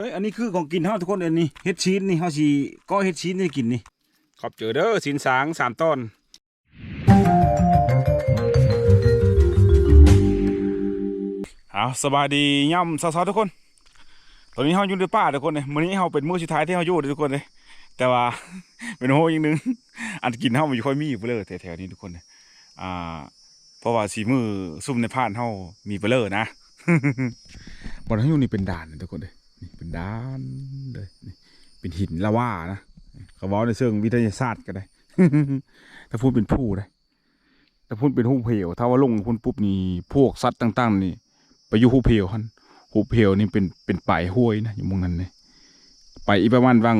เอ้ยอันนี้คือของกินเฮาทุกคนอันนี้เฮ็ดชีสนี่เฮาสิก็เฮ็ดชีสนี่กินนี่ขอบเจอเด้อสินสางสามต้นเอาสบายดีย่ำสาวๆทุกคน ตอนนี้เฮาอยู่ในป่าทุกคนเลยมื้อนี้เฮาเป็นมื้อสุดท้ายที่เฮาอยู่เลยทุกคนเลยแต่ว่าเป็นโหอีกหนึง อันกินเฮามันอยู่ค่อยมีอยู่เบลอแถวๆนี้ทุกคนเลยอ่าเพราะว่าสีมือซุ่มในผ่านเฮามีเบลอนะบนเฮาอยู่นี่เป็นด่านนะทุกคนเลย นี่เป็นด่านเลยนี่เป็นหินละว่านะเขาบอกในเชิงวิทยาศาสตร์ก็ได้ ถ้าพูดเป็นผู้ได้ถ้าพูดเป็นหูเพลวถ้าว่าลงพูดปุ๊บนี่พวกสัตว์ต่าง ๆ นี่ ไปอยู่หูเพลวฮันหูเพลวนี่เป็นเป็นป่ายห้วยนะอยู่มงนั้นเลยไปอีกประมาณวัง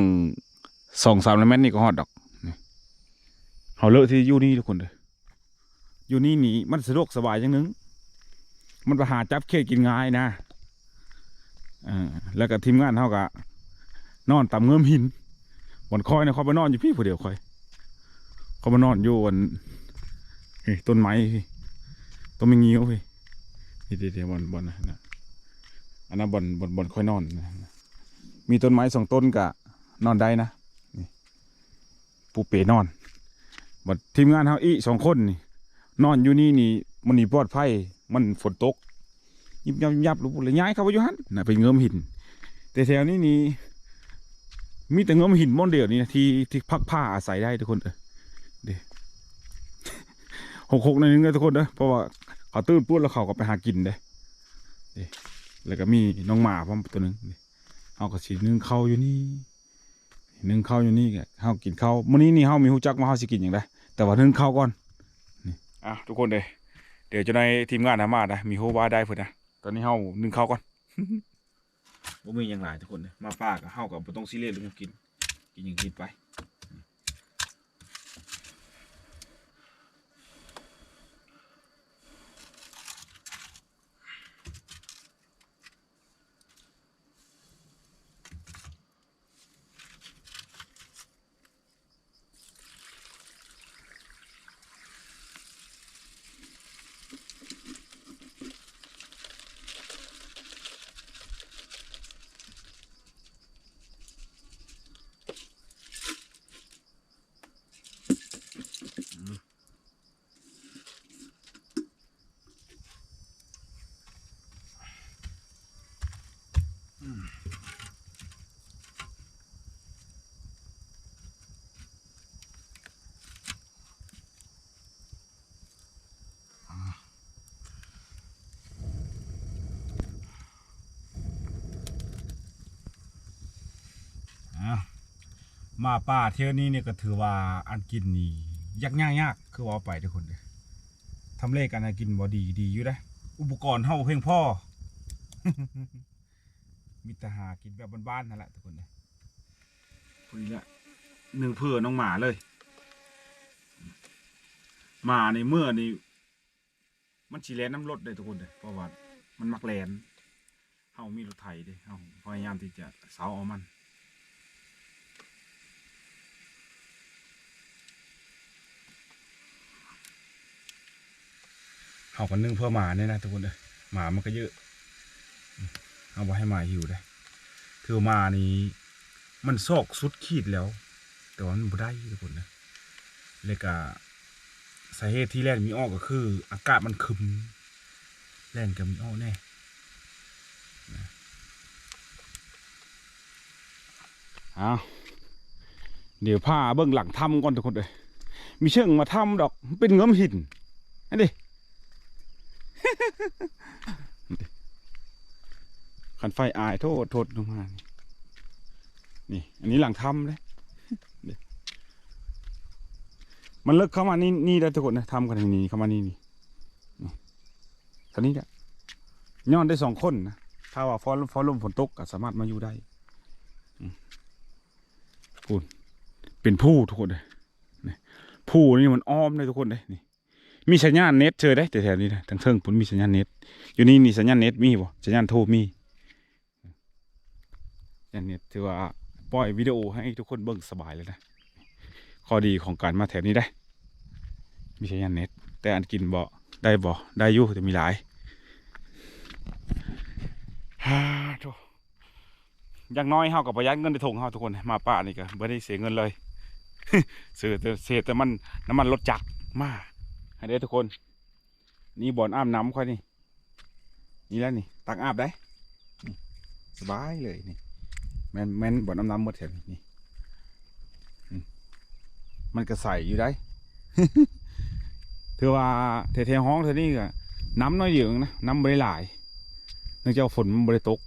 สองสามร้อยเมตรนี่ก็ฮอดดอกนี่เขาเลอะที่อยู่นี่ทุกคนเลยอยู่นี่นี่มันสะดวกสบายอย่างหนึง มันไปหาจับเขตกินง่ายนะ อ่าแล้วก็ทีมงานเขาก็นอนตามเงื่อมหินบนคอยนะเขาไปนอนอยู่พี่ผู้เดียวคอย เขามานอนอยู่บนนี่ต้นไม้พี่ต้นไม้เงี้ยวพี่นี่เดี๋ยวๆบนบนนะนะอันนั้นบนบนบนคอยนอนมีต้นไม้สองต้นกะนอนได้นะนี่ปูเป๋นอนบนทีมงานเขาอีสองคนนี่นอนอยู่นี่นี่มันนี่ปลอดภัยมันฝนตก ยิบยับยิบยับหรือเลยย้ายเข้าไปอยู่หันน่ะไปเงื้อมหิน แต่แถวนี้นี่มีแต่เงื้อมหินม่อนเดียวนี่นะที่ที่พักผ้าอาศัยได้ทุกคนเออเดี๋ยวหกหกในอยนึงเลยทุกคนเด้อเพราะว่าเขาตื้นปุ้นแล้วเขาก็ไปหากินเด้เดี๋ยวแล้วก็มีน้องหมาพร้อมตัวหนึงเดี๋ยวเขาก็สินึ่งข้าวอยู่นี่นึ่งข้าวอยู่นี่แกเขากินข้าวมื้อนี้นี่เขามีหูจักว่าเขาสิกินอย่างไรแต่ว่านึ่งข้าวก่อนอะทุกคนเลยเดี๋ยวจะในทีมงานนะมานะมีโฮวาได้เพื่อนนะ ตอนนี้เฮานึ่งข้าวก่อนบ่มีอย่างไรทุกคนเลยมาป้ากับเฮากับบ่ต้องซีเรียสเรื่องกิน กินอย่างกินไป มาป่าเที่ยวนี้เนี่ยก็ถือว่าอันกินนี่ยากยากยากคือว่าไปทุกคนเลยทำเลกันอันกินบ่ดีดีอยู่ได้อุปกรณ์เฮาเพียงพ่อมิตรหากินแบบบ้านๆนั่นแหละทุกคนเลยคนนี้แหละหนึ่งเพื่อน้องหมาเลยหมาในเมื่อนี่มันฉีแลนน้ำรถเลยทุกคนเลยเพราะว่ามันมักแลนเฮามีรถไถเด้เฮาพยายามที่จะเสาเอามัน เฮากันนึ่งเพื่อหมาเนี่ยนะทุกคนเลยหมามันก็เยอะ เอาไว้ให้หมาหิวได้คือหมานี้มันซอกสุดขีดแล้ว แต่ว่ามันบ่ได้ทุกคนนะเลยกะสาเหตุที่แล่นมีออกก็คือ อากาศมันคึมแล่นกับมีออกแน่เอาเดี๋ยวพาเบื้องหลังถ้ำก่อนทุกคนเลยมีเชิงมาถ้ำดอกเป็นเงื้อมหินอันนี้ ขันไฟอายโทษโทษลงมา นี่ อันนี้หลังถ้ำเลยมันเลิกเข้ามานี่นี่ได้ทุกคนนะทำกันทางนี้เข้ามานี่นี่ท่านี้แหละย้อนได้สองคนนะถ้าว่าฟอลฟอลมฝนตกก็สามารถมาอยู่ได้อืมพูนเป็นผู้ทุกคนเลยผู้นี่มันอ้อมเลยทุกคนเลยนี่ มีสัญญาณเน็ตเจอได้แต่แถวนี้นะทางเทิงผมมีสัญญาณเน็ตอยู่นี่นี่สัญญาณเน็ตมีบ่สัญญาณโทรมี สัญญาณเน็ตถือว่าปล่อยวิดีโอให้ทุกคนเบิ่งสบายเลยนะ ข้อดีของการมาแถวนี้ได้มีสัญญาณเน็ต แต่อันกินบ่ได้บ่ได้อยู่แต่มีหลายฮ่าโธ่อย่างน้อยเฮากับประหยัดเงินในถุงเฮาทุกคนมาป่านี่ก็บ่ได้เสียเงินเลยซื้อเสียแต่มันน้ำมันรถจักรมาให้ได้ทุกคน นี่บ่อนอาบน้ำค่อยนี่นี่แล้วนี่ตักอาบได้สบายเลยนี่ แม่นแม่นบ่อนอาบน้ำหมดแถวนี้นี่มันก็ใส่อยู่ได้ถือว่าแถวๆห้องเธอนี่ก็น้ำน้อยเยวเองนะน้ำบริหลายเนื่องจากว่าฝนมันบริตก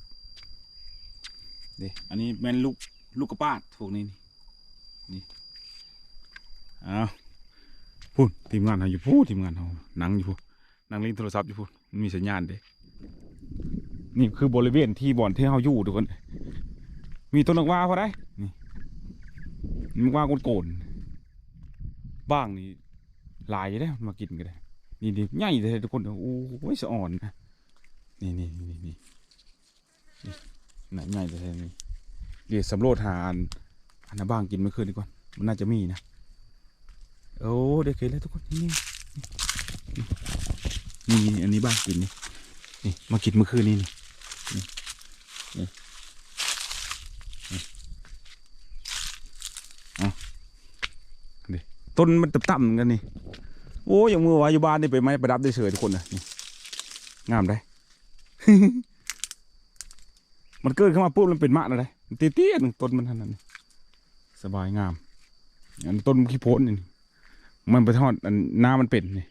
เดอันนี้แม่นลูกลูกกระปาดพวกนี้นี่นี่อ้าวพูดทีมงานเขาอยู่พูดทีมงานเขานั่งอยู่พูดนั่งเล่นโทรศัพท์อยู่พูดมีสัญญาณเด้นี่คือบริเวณที่บ่อนที่เขาอยู่ทุกคน มีต้นดอกว่าพอได้นี่มันว่าโกนๆบ้างนี่หลายได้มากินกันได้นี่นี่ใหญ่เลยทุกคนโอ้ยสะอ่อนนี่นี่นี่นี่นี่ใหญ่เลยนี่เดี๋ยวสำรวจหาอันอันนั้นบ้างกินเมื่อคืนดีกว่ามันน่าจะมีนะโอ้เด็กเคยแล้วทุกคนนี่นี่นี่อันนี้บ้างกินนี่นี่มากินเมื่อคืนนี่นี่นี่นี่เอาดิ ต้นมันต่ำๆกันนี่โอ้ยอย่างมือวาอยู่บ้านนี่ไปไม้ประดับได้เฉยทุกคนนะงามได้ มันเกิดขึ้นมาปุ๊บมันเป็นมะนะได้มันเตี้ยๆหนึ่งต้นมันท่านั้นสบายงาม อันต้นขี้โพนนี่มันไปทอดอันน้ามันเป็นนี่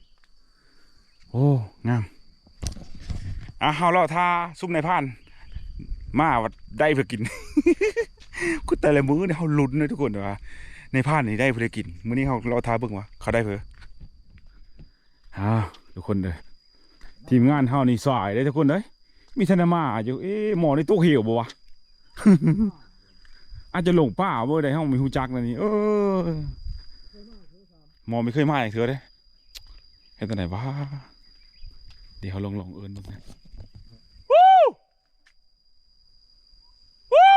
โอ้งามอะเอาเราทาซุ่มในพาน มาวัดได้เพื่อกินกูแต่ละมื้อเนี่ยเขาลุ้นเลยทุกคนว่า ในพานนี่ได้เพื่อกินมื้อนี้เขาเราทาเบิ่งว่าเขาได้เพื่ออ่าทุกคนเลยทีมงานเฮานี่สายเลยทุกคนเลยมีธนามาอยู่เอ๊ะหมอในตู้เหี่ยวบ่วะอาจจะหลงป่าเบ่ได้เฮาไม่ฮู้จักนะนี่เออหมอไม่เคยมาอย่างเธอเด้เฮ็ดจังไดวะเดี๋ยวลองลองเอิ้นบิ่งนะวู้วู้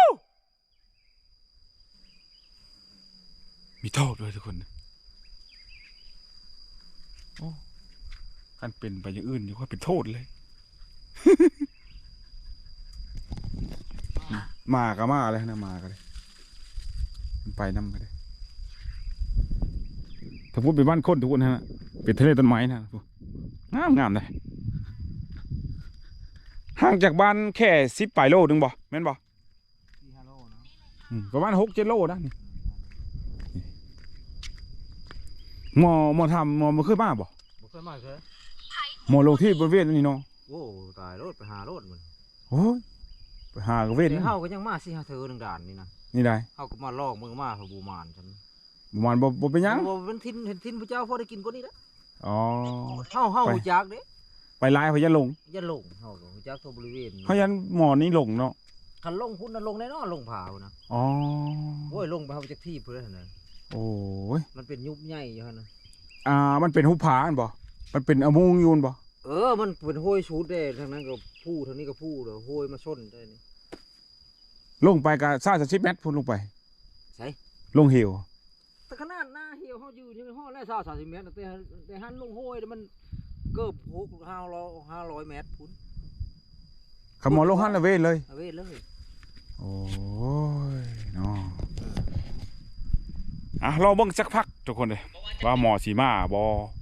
มีโทษด้วยทุกคนกันเป็นไปอย่างอื่นนี่ว่าเป็นโทษเลย มาก็มาเลยนะมาก็เลยมันไปน้ำก็เลยถ้าพูดเป็นบ้านคนทุกคนนะเป็นทะเลต้นไม้นะพูดงามงามเลยห่างจากบ้านแค่สิบปลายโลนึงบ่แม่นบ่ที่ฮัลโหลเนาะอืมประมาณหกเจ็ดโลนะนี่ หมอหมอทำหมอมาเคยมาบ่บ่เคยมาเคยหมอลงที่บริเวณนี่เนาะโอ้ตายรถไปหารถมันโอ้ยไปหากระเวนแต่เฮาก็ยังมาสิหาเธอหนึ่งด่านนี่นะนี่ได้เฮาก็มาลอกมึงมาพระบูมานฉันประมาณบ่บ่เป็นหยังบ่เป็นทินเห็นทินพระเจ้าพอได้กินกว่านี้แล้วอ๋อเฮาเฮาไปฮู้จักเด้ไปไล่เขายันลงอย่าลงเฮาก็ฮู้จักทั่วบริเวณเขายันหมอนี่ลงเนาะคันลงพุ่นน่ะลงแน่นอนลงผาพุ่นนะอ๋อโอ้ยลงไปเฮาจักที่เพิ่นนั่นน่ะ โอ้ยมันเป็นยุบใหญ่อยู่หั่นน่ะอ่า มันเป็นหุบผาอันบ่ มันเป็นอมุงยูนบ่ เออ มันเป็นห้วยชุดเด้ทางนั้นก็ผู้ทางนี้ก็ผู้เด้อห้วยมาชนได้นี่ ลงไปก็ซ่าสสิบเมตรพุ่นลงไปไส ลงเหว แต่ขนาดหน้าเหี่ยวเฮายืนยังฮอดแล้ว30เมตรแต่แต่หันลงห้วยมันเกือบ6 500 500เมตรพุ่นขมอลงหันละเวนเลยเอาเว้ยเลย โอ้ยเนาะ อะรอเบิ่งสักพักทุกคนเลยว่าหมอสีมาบ่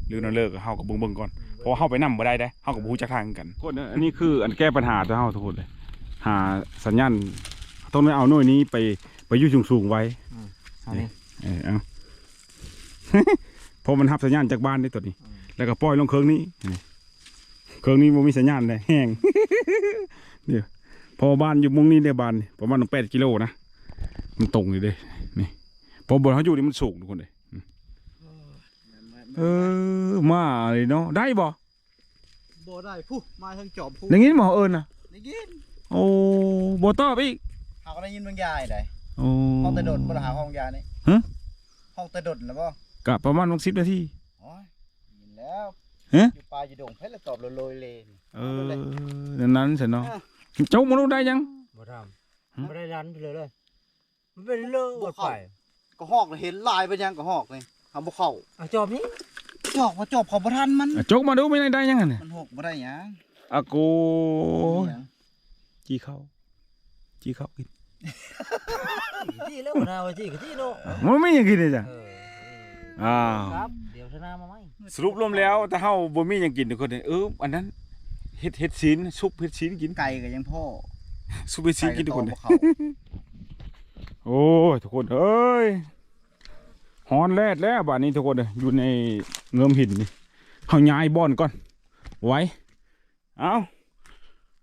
หรือนั่นเลิกเฮากับเบิ่งเบิ่งก่อนเพราะว่าเฮาไปนำบ่ได้เด้เฮากับบ่ฮู้จักทางกันคนอันนี้คืออันแก้ปัญหาตัวเฮาทุกคนเลยหาสัญญาณต้องไปเอาหน่วยนี้ไปไปอยู่สูงๆไว้อันนี้เออเอาเพราะมันรับสัญญาณจากบ้านได้ตัวนี้ แล้วก็ปล่อยลงเครื่องนี้นี่เครื่องนี้มันมีสัญญาณเลยแห้งเดี๋ยวพอบ้านอยู่มุงนี้ได้บ้านนี่ประมาณแปดกิโลนะ มันตรงอยู่เด้นี่ พอบนเขาอยู่นี่มันสูงทุกคนเลยอืมเออมาเลยเนาะได้บ่บ่ได้ผู้มาทางจอบผู้อย่างงี้หมอเอิญนะได้ยินโอ้บ่ตอบอีกหาก็ได้ยินบางยายได้โอ้ห้องแต่ดดบ่ได้หาห้องยานี่ฮะห้องแต่ดดแล้วบ่กะประมาณสิบนาทีโอ้ยยินแล้วฮะอยู่ป่าอยู่ดงเพิ่นละตอบโลยๆเลยนี่เออนั้นนั้นสิเนาะเจ้ามันรู้ได้ยังบ่ทฮะำไม่ได้รันไปเลยเลยมันเป็นเรื่องหมดไป ก็หอกเลยเห็นลายไปยังก็หอกนี่ทำบ่เข้าเอาจอบนี้จอกว่าจอบเขาบ่ทันมันอะโจกมาดูไม่ได้ได้ยังไงเนี่ยมันหกบ่ได้หยังอากูหยังจีเข้าจีเข้ากินที่แล้วนะว่าที่ก็ที่เนาะมันไม่ยังกินเลยจ้ะเอออ้าวครับเดี๋ยวชนะมาไหมสรุปรวมแล้วถ้าเฮาบ่มีหยังกินทุกคนเนี่ยเอออันนั้นเฮ็ดเฮ็ดซีนซุปเฮ็ดซีนกินไก่ก็ยังพ่อซุปเฮ็ดซีนกินทุกคนไก่เนี่ยบ่เข้าโอ้ยทุกคนเอ้ย ฮอนแลดแล้วบัดนี้ทุกคนเอ้ยอยู่ในเงิมหินนี่เฮาย้ายบ่อนก่อน ไว้เอา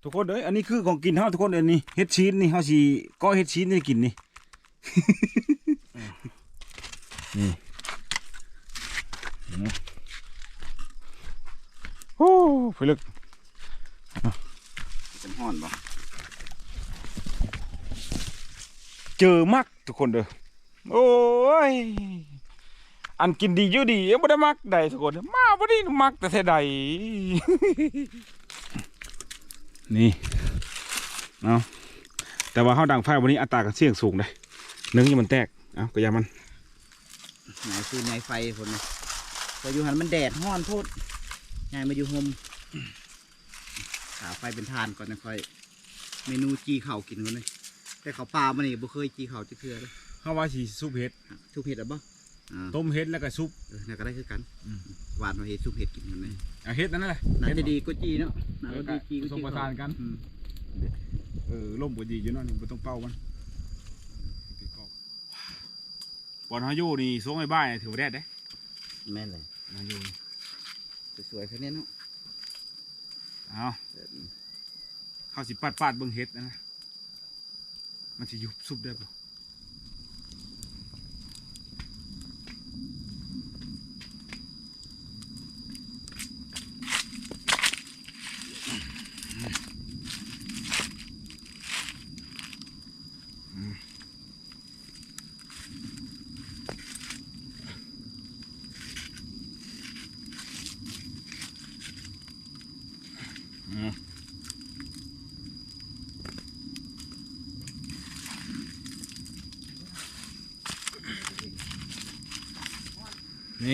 ทุกคนเอ้ยอันนี้คือของกินเฮาทุกคนเอ้ยนี่เฮ็ดซีนนี่เฮาสิก็เฮ็ดซีนนี่กินนี่นี่โอ้ไปลึกเป็นฮ้อนบ่เจอมักทุกคนเด้อโอ้ย อันกินดีอยู่ดียังไม่ได้มักใดทุกคนมาบ่ได้มักแต่แท้ใดนี่เนาะแต่ว่าเฮาดังไฟวันนี้อัตราการเสี่ยงสูงเลยนึ่งอยังมันแตกเอ้าก็อยามันไหนคือในไฟพุ่นนี่แต่อยู่หันมันแดดฮ้อนโพดยายมาอยู่ห่มขาไฟเป็นทานก่อนนะค่อย เมนูจีข้าวกินก่อนเลยแต่ข้าวปลามันนี่บ่เคยจีข้าวจักเทื่อเลยเฮาว่าสิซุปเห็ดทุกเห็ดอะบ่อ่า ต้มเห็ดแล้วก็ซุปเออน่าก็ได้คือกันอืมหวานมาเห็ดซุปเห็ดกินกันเลยเอาเห็ดนั่นแหละน่าจะดีกว่าจีเนาะน่าจะดีจีกว่าผสจีมประสานกันอืมเออล่มก็ดีอยู่เนาะนี่บ่ต้องเป่ามันบอลเฮาอยู่นี่สงไอ้บ้านถือว่าแดดเด้แม่นเลยเฮาอยู่สวยๆแค่นี้เนาะเอาเข้าสิปาดปาดๆเบิ่งเห็ดนะนะมันสิยุบซุปได้ปะ น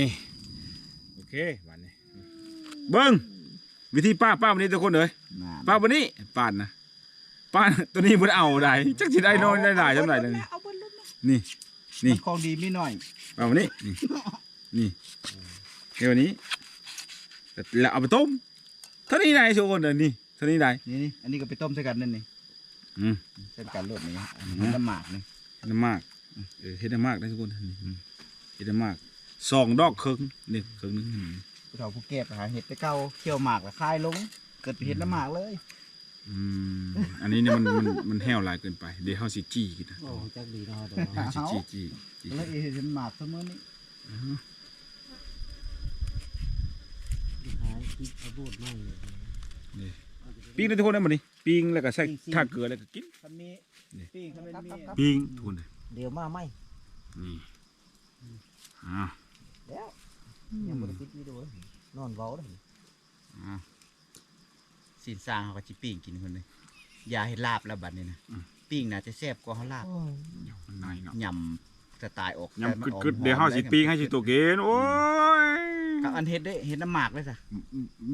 ี่โอเควันนี้เบิ้งวิธีป้าป้าวันนี้ทุกคนเลยน่าป้าวันนี้ป้านนะ ป้าตัวนี้มันเอาได้จักสิได้น้อยได้หลายจังไหนเลยนี่นี่มันของดีไม่น้อยป้าวันนี้นี่นี่เดี๋ยววันนี้แล้วเอาไปต้มเท่านี้ได้ทุกคนเลยนี่เท่านี้ได้นี่นี่อันนี้ก็ไปต้มใส่กันนั่นนี่อืมใส่กันรสนี่อันนี้น้ำหมากนี่เฮ็ดได้มากเออเฮ็ดได้มากได้ทุกคนนี่อืมเฮ็ดได้มากสองดอกครึ่งนี่ครึ่งหนึงอืมผู้เฒ่าผู้แก่ไปหาเห็ดไปเก่าเคี่ยวหมากแล้วคายลงเกิดไปเห็ดน้ำหมากเลย อืมอันนี้เนี่ยมันมันมันแห้วหลายเกินไป เดี๋ยวเฮาสิจี้กินนะโอ้จักดีเนาะเดี๋ยวเฮาสิจี้จี้จี้แล้วเห็ดน้ำหมากเสมอนี่หาคิดเอาพูดไม่เลยปิ้งเลยทุกคนนะมื้อนี้ปิ้งแล้วก็ใส่ท่าเกลือแล้วก็กินคันมีนี่ปิ้งคันเป็นมีปิ้งทุกคนเลยเดี๋ยวมาไหมนี่อ่าแล้วยังบ่ได้คิดวิดีโอนอนเว้าเลยอ่า สินสร้างเขาก็จิปิ้งกินคนเลยยาเห็ดลาบแล้วบัดนี้นะอืม ปิ้งน่าจะแซ่บกว่าเขาลาบมันนายเนาะยำสไตล์ออกยำกึดๆเดี๋ยวเฮาสิปิ้งให้สิตัวเกณฑ์โอ้ยกับอันเห็ดได้เห็ดน้ำหมากเลยจ้ะ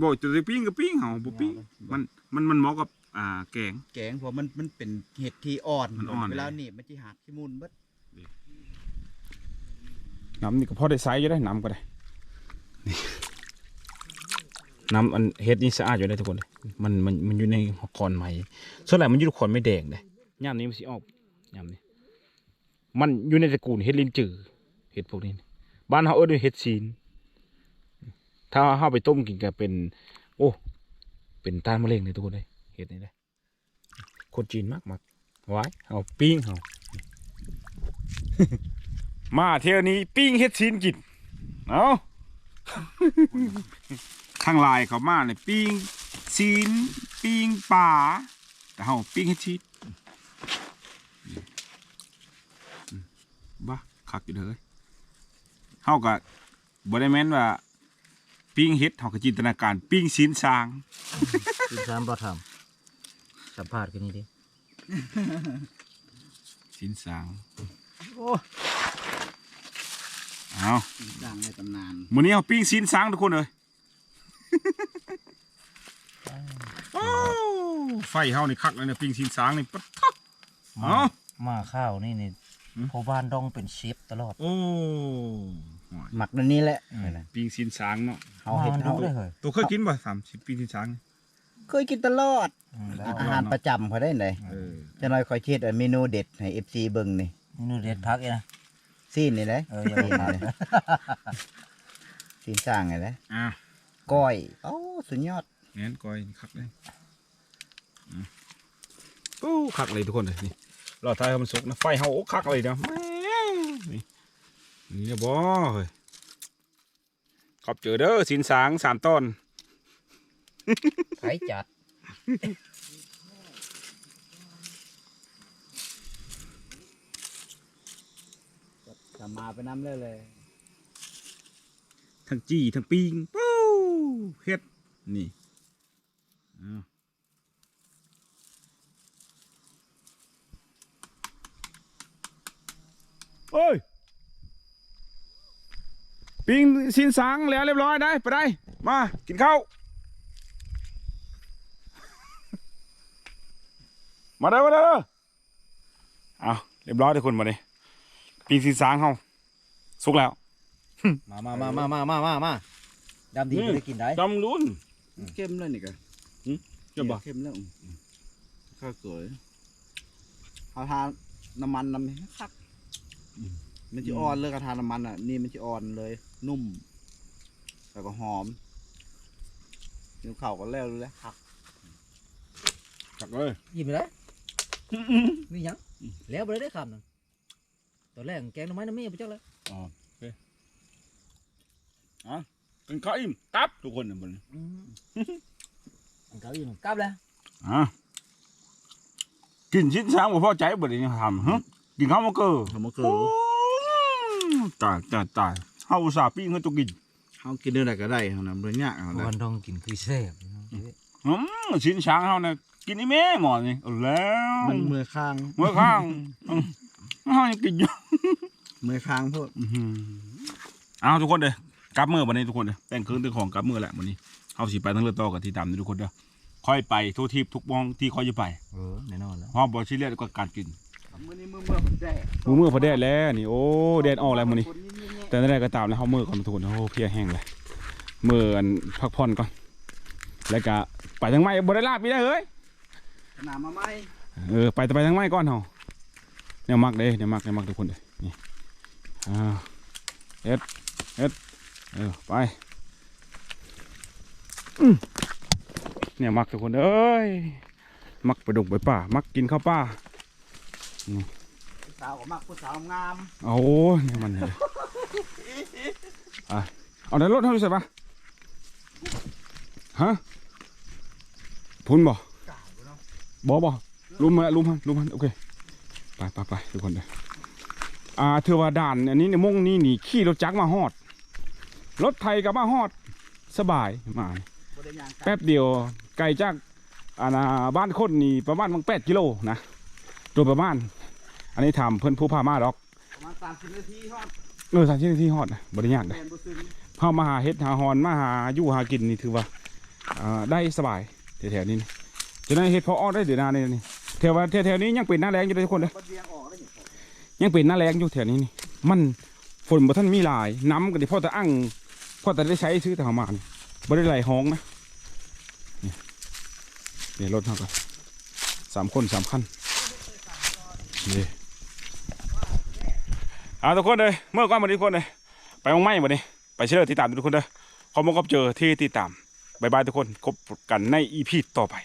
บ่จะสิปิ้งก็ปิ้งเฮาบ่ปิ้งมันมันมันเหมาะกับอ่าแกง แกงเพราะมันมันเป็นเห็ดที่อ่อนมันอ่อน เวลาหนีบมันจะหักที่มุนเบิดน้ำนี่ก็พอได้ใช้อยู่ได้น้ำก็ได้นี่ น้ำอันเฮ็ดนี่สะอาดอยู่ได้ทุกคนเลยมันมันมันอยู่ในขอนไม้ส่วนใหญ่มันอยู่ในขอนไม้แดงเด้ยามนี้มันสิออกยามนี้ มันอยู่ในตระกูลเฮ็ดลิ้นจือเฮ็ดพวกนี้ บ้านเฮาเอิ้นว่าเฮ็ดซีน ถ้าเฮาไปต้มกินก็เป็น โอ้ เป็นต้านมะเร็งเลยทุกคนเลยเฮ็ดนี่ได้คนจีนมากมากไว้เอาปิ้งเอามาเที่ยวนี้ปิ้งเฮ็ดซีนกินเอา ข้างลายเขามาเลยปิ้งซีนปิ้งปลาแต่เฮาปิ้งเฮ็ดซีนอืมบ้าคักอยู่เด้อเฮาก็บ่ได้แม่นว่าปิ้งเฮ็ดเฮาก็จินตนาการปิ้งซีนสร้างกินสามบ่ทำสัมภาษณ์กันนี่ดิซีนสร้างโอ้เอาสร้างในตำนานมื้อนี้เฮาปิ้งซีนสร้างทุกคนเลย โอ้ไฟเฮานี่คักเลยนะปิ้งซีนสร้างนี่ปั๊ดทักเอามาข้าวนี่นี่หืมพ่อบ้านต้องเป็นเชฟตลอด โอ้หมักนั่นนี่แหละอืมปิงซินช้างเนาะเฮาเฮ็ดมันเฮารู้ได้เลยตัวเคยกินบ่สามสิบปีซินช้างเคยกินตลอดอืมแล้วอาหารประจำเขาได้ไหนเออจะน้อยคอยเฮ็ดเมนูเด็ดให้ FC เบิ่งนี่นี่เด็ดพักเองนะซีนนี่แหละเอออย่าไปทานซีนสร้างนี่แหละอะ ก้อยโอ้สุดยอดแม่นก้อยคักเลยอืมปู้คักเลยทุกคนเลยนี่รอท้ายให้มันสุกนะไฟเฮาโอ้คักเลยนะแม่งนี่นี่เนี่ยบ่เฮ้ยขอบเจอเด้อสินสางสามต้นไผจัดจะมาไปน้ำเลยเลย ทั้งจี้ทั้งปิงปู้ เฮ็ด นี่เอ้ย ปิงสินสังแล้วเรียบร้อยได้ไปได้ มา กินข้าว มาได้มาได้เอ้าเรียบร้อยทุกคนมาดิปิงสินสังเขาสุกแล้ว มามามามามามามา ดำดีอืมไม่ได้กินได้จำลุ้นเข้มเลยนี่ก็เจ้าบ่เข้มแล้วข้าวสวยเขาทานน้ำมันน้ำให้คักมันจะอ่อนเลยกระทานน้ำมันอะ นี่มันจะอ่อนเลย นุ่ม แล้วก็หอมเดี๋ยวเข่าก็แล้วรู้แล้วคักจักเลยยิ้มไปเลยมีหยังแล้วไปเลยได้คำนึงตอนแรกแกงหน่อไม้น้ำเมียไปจักเลยอ๋อโอเคอะ เป็นข้าวอิ่มตับทุกคนเนี่ยบนอืมอันเก่าอยู่กลับแล้วอะกินชิ้นช้างบ่พอใจบ่ได้ยังทำฮะกินข้าวมาเกอทำมะเขืโอ้อตายตายตายเฮาอุตส่าห์ปิ้งให้ตัวกินเขากินเนื้ออะไรก็ได้เขานะเบื่อยากเขานะวันต้องกินคือแซ่บอืมชิ้นช้างเฮาเนี่ยกินนี่แม่หมอนี่เอาแล้วมันมือข้างเมื่อข้างอืมเฮายังกินอยู่มือข้างพวกอื้อหือเอาทุกคนเด้อ กลับมือวันนี้ทุกคนเด้อแต่งคืนแต่งของกลับมือแหละวันนี้เฮาสิไปทั้งเรือต่อกับที่ดำนี่ทุกคนเด้อค่อยไปทุกทิพย์ทุกมองที่ค่อยจะไปเออแน่นอนแล้วเพราะบ่ซีเรียสกับการกินมือนี้มือเมื่อมันแดดมือมือพอแดดแล้วนี่โอ้แดดออกแล้วมื้อนี้ แต่นั่นแหละก็ตามแล้วเฮามือก่อนทุกคนโอ้เพลียแห้งเลยมืออันพักผ่อนก่อนแล้วก็ไปทางไม้บ่ได้ลาบอีได้เฮ้ยขนาดมาไหมเออไปแต่ไปทางไม้ก่อนเฮาแนวมักเด้แนวมักแนวมักทุกคนเด้นี่อ่าเอ็ดเอ็ด เออไปอื้อแนวมักทุกคนเอ้ยมักไปดงไปป่า มักกินข้าวป่าผู้สาวก็มักผู้สาวงามเอาเนี่ยมันเนี่ยอะเอาในรถเท่าไหร่ใส่ปะฮะพุ่นบ่บ่บ่ลุมมาลุมมันลุมมันโอเคไปไปไปทุกคนเลยอ่าเทวาด่านอันนี้เนี่ยมุ่งนี่นี่ขี่รถจักรมาฮอด รถไทยกับมาฮอดสบายมาบริยางกันแป๊บเดียวไกลจากอาณาบ้านคนนี่ประมาณมังแปดกิโลนะโดยประมาณ อันนี้ถามเพื่อนผู้พามาดอกประมาณสามสิบนาทีทอดเออสามชิ้นที่ฮอดนะบริยากแมเลยนบุซึงเข้ามาหาเฮ็ดหาฮอนมาหาอยู่หากินนี่ถือว่าอ่าได้สบายแถวๆนี้นี่จะได้เฮ็ดพอออกได้เดือนหน้านี่นี่แถวว่าแถวๆนี้ยังเป็นหน้าแรงอยู่เลยทุกคนเลยบดเรียงออกได้ยังยังเป็นหน้าแรงอยู่แถวนี้นี่มันฝนบ่ทันมีหลายน้ำก็ดิพอแต่อั่ง ก็แต่ได้ใช้ซื้อแต่หามานไม่ได้ไหลห้องนะเนี่ยรถเท่ากันสามคนสามคันนี่เอาทุกคนเลยเมื่อก่อนมาทุกคนเลยไปมองไม้มาดิไปเชื่อติดตามทุกคนเลยขอบคุณครับเจอที่ติดตามบายบายทุกคนพบกันในอีพีต่อไป